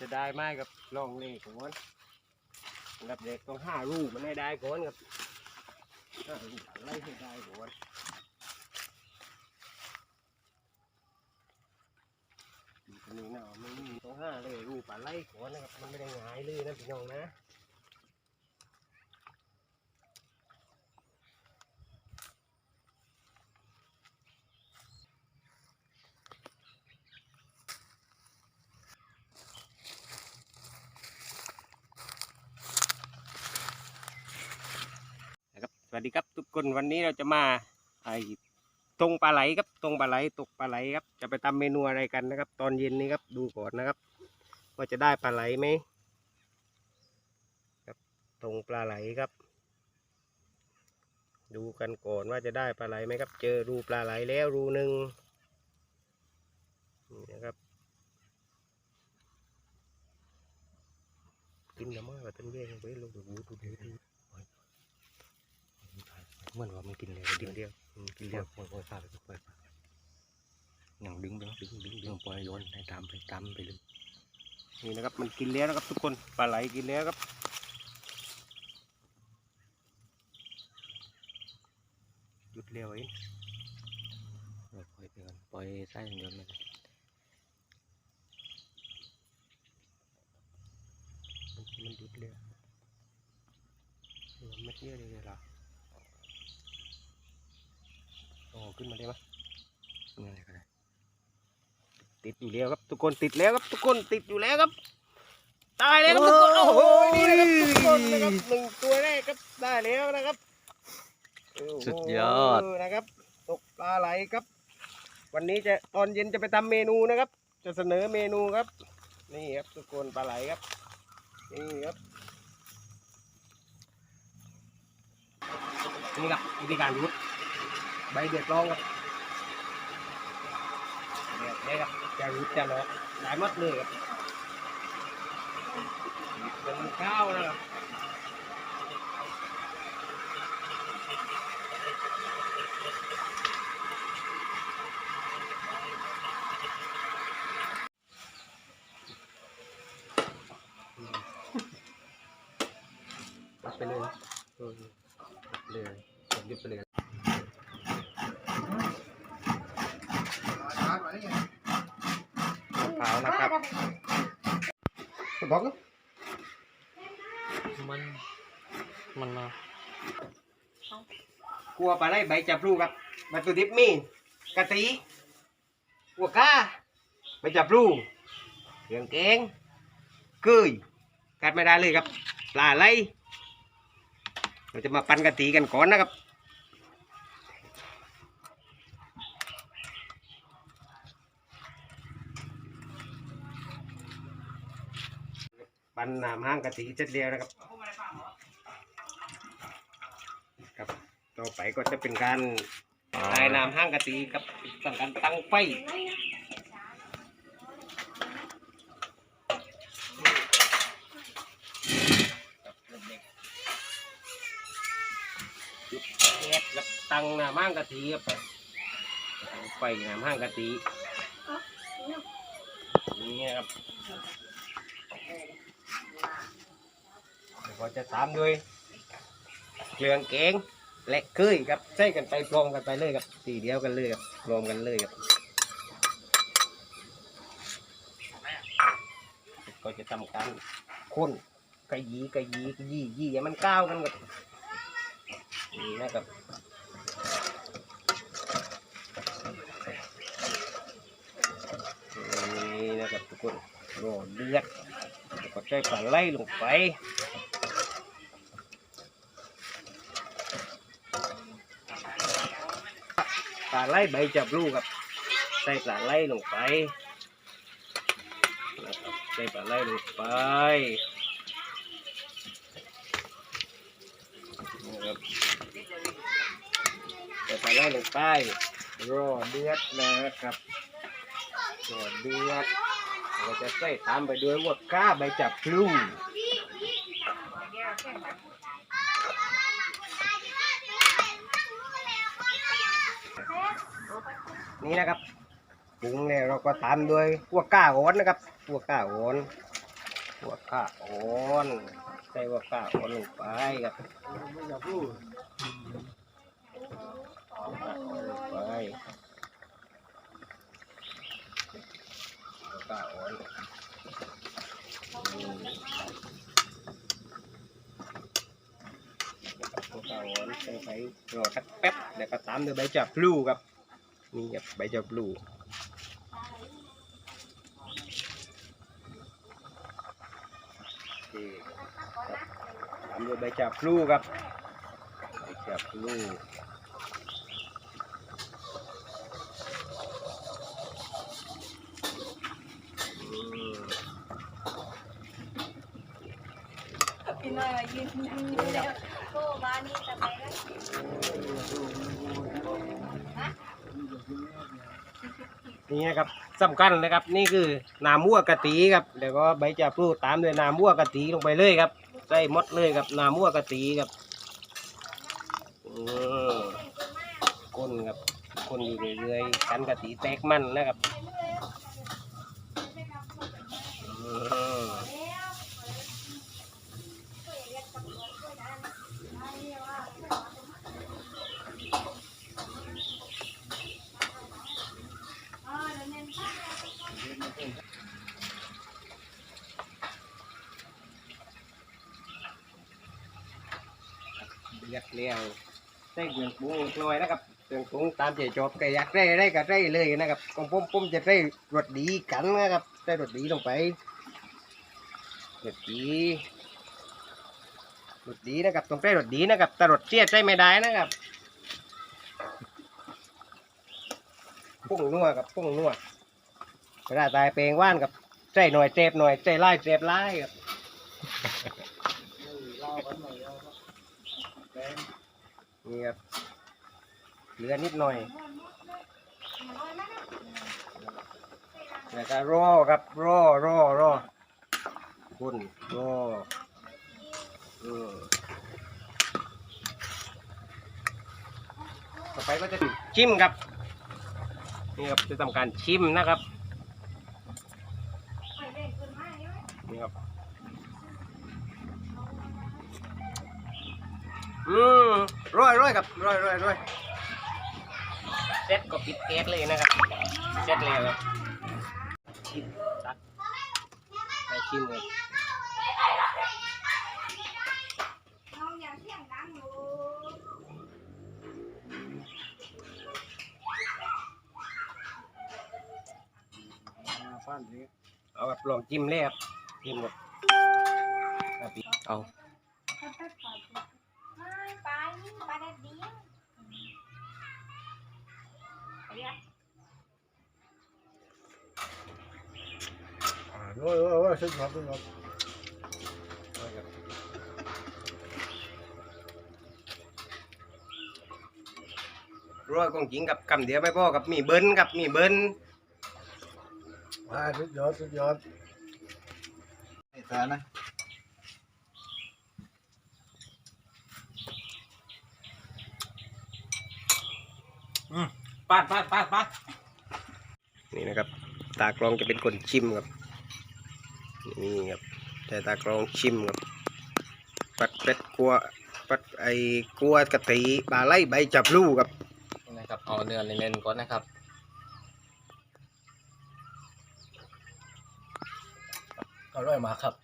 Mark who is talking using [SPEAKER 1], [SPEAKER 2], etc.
[SPEAKER 1] จะได้ไม้กับลองเลขก่อนกับเด็กต้องห้ารูปมันให้ได้ก่อนกับห้ารูปอะไรให้ได้ก่อนอันนี้เนาะไม่มีต้องห้าเลยรูปอะไรก่อนนะครับมันไม่ได้ง่ายเลยนะพี่น้องนะ สวัสดีครับทุกคนวันนี้เราจะมาไอ้ตรงปลาไหลครับตรงปลาไหลตกปลาไหลครับ จะไปทำเมนูอะไรกันนะครับ ตอนเย็นนี้ครับดูก่อนนะครับ ว่าจะได้ปลาไหลไหมครับตรงปลาไหลครับ ดูกันก่อนว่าจะได้ปลาไหลไหมครับ เจอรูปลาไหลแล้วรูหนึ่งนี่นะครับกินน้ำมันกับต้นเบี้ยไปลงดูดูดู เหมือนว่ามันกินเลยกินเดียวอืมกินเดียว
[SPEAKER 2] ปล่อยปล่อยปลาไปปล่อยปลาอย่างดึงไปเนาะดึงดึงดึงปล่อยโยนให้ตามไปตามไปเลย
[SPEAKER 1] นี่นะครับมันกินแล้วนะครับทุกคนปลาไหลกินแล้วครับหยุดเร็วเอง
[SPEAKER 2] ปล่อยปล่อยไปก่อนปล่อยไส้อย่างเดียวเลย
[SPEAKER 1] มันมันหยุดเร็วเออเม็ดเยอะเลยเหรอ โอ้ขึ้นมาได้ไหม
[SPEAKER 2] นั่นแหละก็ได้
[SPEAKER 1] ติดอยู่แล้วครับทุกคนติดแล้วครับทุกคนติดอยู่แล้วครับ ตายแล้วครับทุกคนโอ้โหนี่นะครับทุกคนนะครับหนึ่งตัวแรกครับได้แล้วนะครับโอ้โห
[SPEAKER 2] สุดยอด
[SPEAKER 1] นะครับ ตกปลาไหลครับ วันนี้จะตอนเย็นจะไปทำเมนูนะครับ จะเสนอเมนูครับ นี่ครับทุกคนปลาไหลครับ นี่ครับ นี่ครับวิธีการรุด ใบเดือดร้อนครับเดือดได้ครับจะรุดจะหลอกได้หมดเลยครับเป็นข้าวนะครับตัดไปเลยเออตัดเลยผมยึดไปเลย มะพร้าวนะครับบอกนะ
[SPEAKER 2] มันมันมาก
[SPEAKER 1] ลัวปลาไหลใบจับรูครับวัตถุดิบมีกะทิหัวก้าใบจับรูเครื่องแกงเกยกัดไม่ได้เลยครับปลาไหลเราจะมาปั้นกะทิกันก่อนนะครับ ปั้นน้ำห้างกะทิเสร็จแล้วนะครับครับต่อไปก็จะเป็นการลายน้ำห้างกะทิกับสั่งการตั้งไฟแก๊สกับตั้งน้ำห้างกะทิครับตั้งไฟน้ำห้างกะทินี่ครับแล้ว ก็จะตามด้วยเครื่องแกงและเคยครับใช้กันไปพร้อมกันไปเลยครับสีเดียวกันเลยครับรวมกันเลยครับก็จะทำการคนกะยีกะยีกะยียีอย่ามันก้าวกันครับนี่นะครับนี่นะครับทุกคนรอเดือดก็ใช้ปลาไหลลงไป ปลาไหลใบจับลูกครับ ใส่ปลาไหลลงไปนะครับใส่ปลาไหลลงไปนะครับใส่ปลาไหลลงไปรอเดือดนะครับรอเดือดเราจะใส่ตามไปด้วยวอดก้าใบจับพลู นี่นะครับปรุงเนี่ยเราก็ตามด้วยพวกก้าโอนนะครับพวกก้าโอนหัวข้าอ่อนใส่หัวข้าอ่อนลงไปครับลงไปหัวข้าอ่อนอืมหัวข้าอ่อนใส่ไปรอสักแป๊บเดี๋ยวก็ตามด้วยใบจับพลูครับ นี่ครับใบจับลูที่ตามด้วยใบจากพลูครับใบจากพลูอืม
[SPEAKER 3] พี่น้อยมายืนยู่แล้วโก้บ้านนี่ทำไมล่ะ
[SPEAKER 1] นี่ครับสำคัญนะครับ นี่คือน้ำวัวกะตีครับเดี๋ยวก็ใบจากพลูตามด้วยน้ำวัวกะตีลงไปเลยครับใส่มดเลยครับน้ำวัวกะตีครับอืมก้นครับก้นอยู่เรื่อยๆกันกะตีแตกมันนะครับอืม เดือดแล้วใส่เครื่อปรุงอีกหน่อยนะครับเครื่อปรุงตามใจชอบใครอยากได้ได้ก็ได้เลยนะครับของผมผมจะได้รสดีกันนะครับได้รสดีลงไปรสดีรสดีนะครับต้องได้รสดีนะครับแต่รสเสียดใช้ไม่ได้นะครับปุ้งนัวกับปุ้งนัวเวลาตายเปลงว่านกับใส่หน่อยเจ็บหน่อยใส่ไล่เจ็บไล่ครับ นี่ครับเหลือนิดหน่อย แล้วก็รอครับรอรอรอคุณรออืมต่อไปก็จะชิมครับนี่ครับจะทำการชิมนะครับนี่ครับอืม ร้อยร้อยครับร้อยร้อยร้อยเซ็ตก็ปิดแก๊สเลยนะครับเซ็ตเลยครับชิมตักไปชิมครับ
[SPEAKER 3] น้องอย่าเสียงดังอยู่
[SPEAKER 1] เอาแบบลองจิ้มเลยครับจิ้มแบบอะปิด
[SPEAKER 2] เอา
[SPEAKER 3] ไม่ไปนี่ไปได้เดียวไปอะ
[SPEAKER 4] โอ้ยโอ้ยโอ้ยสุดยอดสุดยอด
[SPEAKER 1] เอาครับร้อยของจริงกับคำเดียวไม่พอกับมีเบิ้ลกับมีเบิ้ล
[SPEAKER 4] อ่าสุดยอดสุดยอดไอ้ตานะ
[SPEAKER 1] ปาดปาดปาดปาดนี่นะครับ ตากรองจะเป็นคนชิมครับ นี่ครับแต่ตากรองชิมครับ ปัดเป็ดกัวปัดไอ้กัวกะทิปลาไหลใบจับลูกครับ
[SPEAKER 2] นี่นะครับ เอาเนื้อเน้นๆก่อนนะครับ
[SPEAKER 4] อร่อยมากครับ